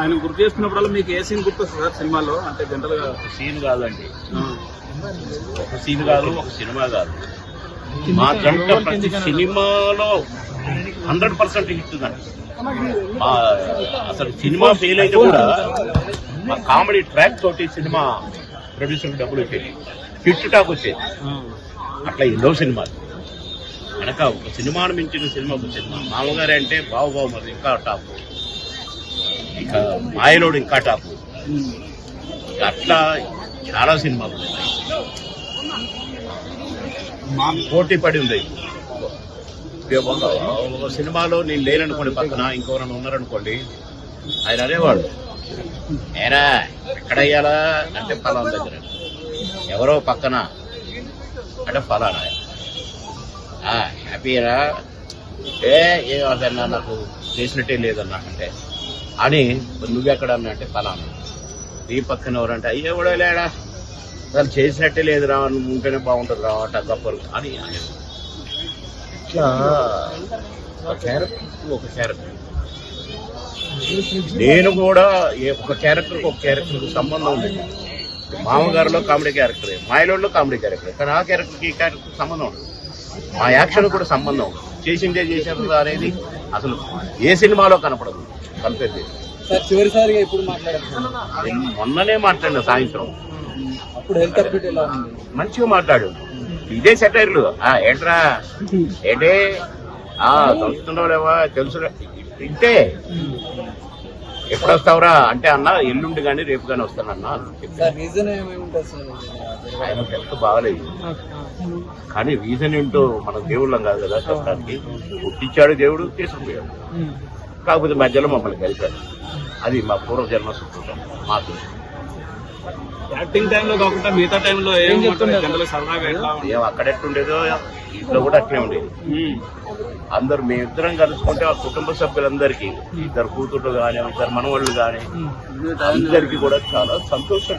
ఆయన గుర్తు చేసుకున్నప్పుడల్లా మీకు ఏ సీన్ గుర్తొస్తుంది సార్ సినిమాలో? అంటే జనరల్గా. ఒక సీన్ కాదండి. ఒక సీన్ కాదు ఒక సినిమా కాదు. మా జంట ప్రతి సినిమాలో హండ్రెడ్ పర్సెంట్ హిట్ మా అసలు సినిమా ఫెయిల్ అయితే కూడా మా కామెడీ ట్రాక్ తోటి సినిమా ప్రొడ్యూసర్ డబ్బులు వచ్చేది. హిట్ టాక్ వచ్చేది. అట్లా ఎన్నో సినిమాలు. కనుక ఒక సినిమాను మించిన సినిమా ఒక సినిమా. మామగారు అంటే బావు బావు మరి ఇంకా టాప్. ఇక మాయలోడు ఇంకా టాప్ అట్లా చాలా సినిమాలు ఉన్నాయి. పోటీ పడి ఉంది. ఒక సినిమాలో నేను లేననుకోండి పక్కన ఇంకెవరైనా ఉన్నారనుకోండి ఆయన అనేవాడు ఏరా ఎక్కడ అయ్యాలా అంటే ఫలానా దగ్గర. ఎవరో పక్కన? అంటే ఫలానా ఆ, హ్యాపీరా? ఏ ఏం నాకు చేసినట్టే లేదన్నా అంటే. అని నువ్వెక్కడ అంటే ఫలానా. నీ పక్కన ఎవరంటే అయ్యే కూడా లేడా? అసలు చేసినట్టే లేదురా నువ్వు ఉంటేనే బాగుంటుంది రా అట్ట గప్పరు అని ఇట్లా ఒక క్యారెక్టర్ ఒక క్యారెక్టర్. నేను కూడా ఒక క్యారెక్టర్కి ఒక క్యారెక్టర్కి సంబంధం ఉంది. మామగారిలో కామెడీ క్యారెక్టర్ మాయలోళ్ళు కామెడీ క్యారెక్టర్ కానీ ఆ క్యారెక్టర్కి ఈ క్యారెక్టర్ సంబంధం ఉండదు. మా యాక్షన్ కూడా సంబంధం ఉంది చేసిందే చేశారు అనేది అసలు ఏ సినిమాలో కనపడదు. కంపేర్ చేసి చివరిసారిగా ఇప్పుడు మొన్ననే మాట్లాడిన సాయంత్రం. అప్పుడు హెల్త్ అప్డేట్ ఎలా ఉంది? మంచిగా మాట్లాడు. ఇదే సెటైర్లు ఆ ఏంట్రా? ఏంటి? ఆ తెలుస్తున్నావులేవా తెలుసు ఇంతే. ఎప్పుడు వస్తావురా అంటే అన్న ఎల్లుండి కానీ రేపు కానీ వస్తానన్నా. ఆయన హెల్త్ బాగలేదు. కానీ రీజన్ ఏంటో మన దేవుళ్ళం కాదు కదా చెప్పడానికి. పుట్టించాడు దేవుడు తీసుకుపోయాడు. కాకపోతే మధ్యలో మమ్మల్ని కలిపాడు అది మా పూర్వజన్మ సుకృతం. మాకు యాక్టింగ్ టైంలో కాకుండా మిగతా టైంలో ఏం జనరల్ సరదాగా ఎట్లా? ఏం అక్కడెట్టుండేదో ఇంట్లో కూడా అట్లే ఉండేది. అందరు మేమిద్దరం కలుసుకుంటే ఆ కుటుంబ సభ్యులందరికీ ఇద్దరు కూతుర్లు కానీ ఇద్దరు మనవాళ్ళు కానీ అందరికీ కూడా చాలా సంతోషం.